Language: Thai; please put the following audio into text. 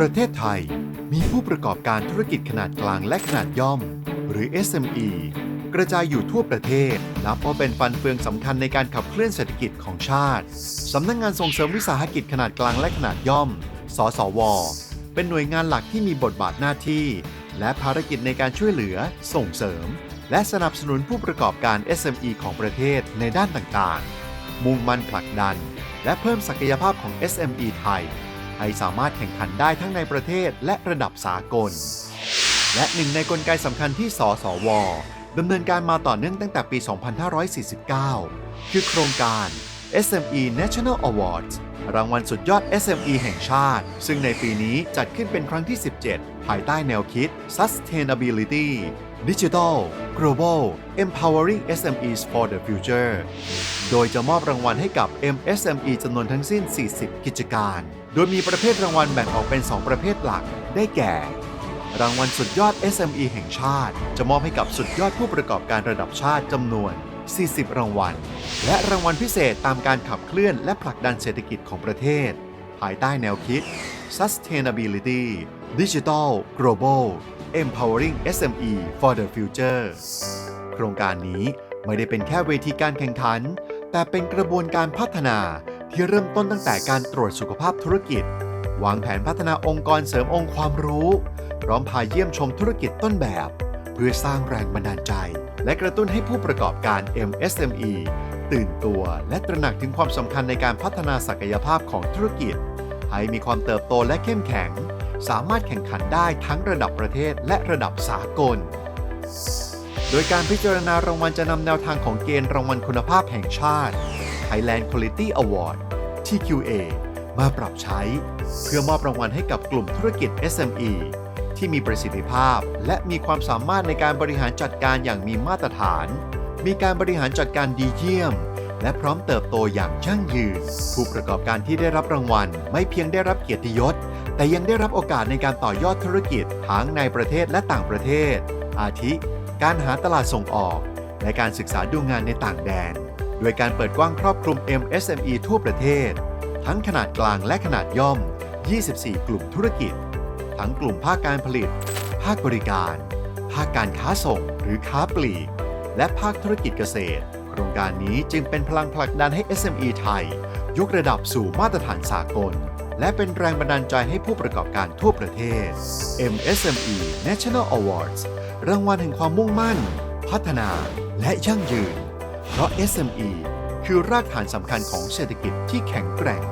ประเทศไทยมีผู้ประกอบการธุรกิจขนาดกลางและขนาดย่อม หรือ SME กระจายอยู่ทั่วประเทศ นับว่าเป็นฟันเฟืองสำคัญในการขับเคลื่อนเศรษฐกิจของชาติสำนักงงานส่งเสริมวิสาหกิจขนาดกลางและขนาดย่อม สสว เป็นหน่วยงานหลักที่มีบทบาทหน้าที่ และภารกิจในการช่วยเหลือ ส่งเสริม และสนับสนุนผู้ประกอบการ SME ของประเทศในด้านต่างๆ มุ่งมั่นผลักดัน และเพิ่มศักยภาพของ SME ไทย ให้สามารถแข่งขันได้ทั้งในประเทศและระดับสากล และหนึ่งในกลไกสำคัญที่สสวดำเนินการมาต่อเนื่องตั้งแต่ปี 2549 คือโครงการ SME National Awards รางวัลสุดยอด SME แห่งชาติ ซึ่งในปีนี้จัดขึ้นเป็นครั้งที่ 17 ภายใต้แนวคิด Sustainability Digital Global Empowering SMEs for the Future โดยจะมอบรางวัลให้กับ MSME จำนวนทั้งสิ้น 40 กิจการ โดยมีประเภทรางวัลแบ่งออกเป็น 2 ประเภทหลัก ได้แก่ รางวัลสุดยอด SME แห่งชาติ จะมอบให้กับสุดยอดผู้ประกอบการระดับชาติจำนวน 40 รางวัล และรางวัลพิเศษตามการขับเคลื่อนและผลักดันเศรษฐกิจของประเทศ ภายใต้แนวคิด Sustainability Digital Global Empowering SME for the Future โครงการนี้ไม่ได้เป็นแค่เวทีการแข่งขัน แต่เป็นกระบวนการพัฒนาที่เริ่มต้นตั้งแต่การตรวจสุขภาพธุรกิจ วางแผนพัฒนาองค์กรเสริมองค์ความรู้ พร้อมพาเยี่ยมชมธุรกิจต้นแบบ เพื่อสร้างแรงบันดาลใจ และกระตุ้นให้ผู้ประกอบการ MSME ตื่นตัวและตระหนักถึงความสำคัญในการพัฒนาศักยภาพของธุรกิจ ให้มีความเติบโตและเข้มแข็ง สามารถแข่งขันได้ทั้งระดับประเทศและระดับสากล โดยการพิจารณารางวัลจะนำแนวทางของเกณฑ์รางวัลคุณภาพแห่งชาติ Thailand Quality Award TQA มาปรับใช้ เพื่อมอบรางวัลให้กับกลุ่มธุรกิจ SME ที่มีประสิทธิภาพ และมีความสามารถในการบริหารจัดการอย่างมีมาตรฐาน มีการบริหารจัดการดีเยี่ยม และพร้อมเติบโตอย่างยั่งยืน ผู้ประกอบการที่ได้รับรางวัล ไม่เพียงได้รับเกียรติยศ แต่ยังได้รับโอกาสในการต่อยอดธุรกิจทั้งในประเทศและต่างประเทศ อาทิ การหาตลาดส่งออก และการศึกษาดูงานในต่างแดน โดยการเปิดกว้างครอบคลุม MSME ทั่วประเทศ ทั้งขนาดกลางและขนาดย่อม 24 กลุ่มธุรกิจ ทั้งกลุ่มภาคการผลิต ภาคบริการ ภาคการค้าส่งหรือค้าปลีก และภาคธุรกิจเกษตร โครงการนี้จึงเป็นพลังผลักดันให้ SME ไทย ยกระดับสู่มาตรฐานสากล และเป็นแรงบันดาลใจให้ผู้ประกอบการทั่วประเทศ MSME National Awards รางวัลแห่งความมุ่งมั่น พัฒนาและยั่งยืน เพราะ SME คือรากฐานสำคัญของเศรษฐกิจที่แข็งแกร่ง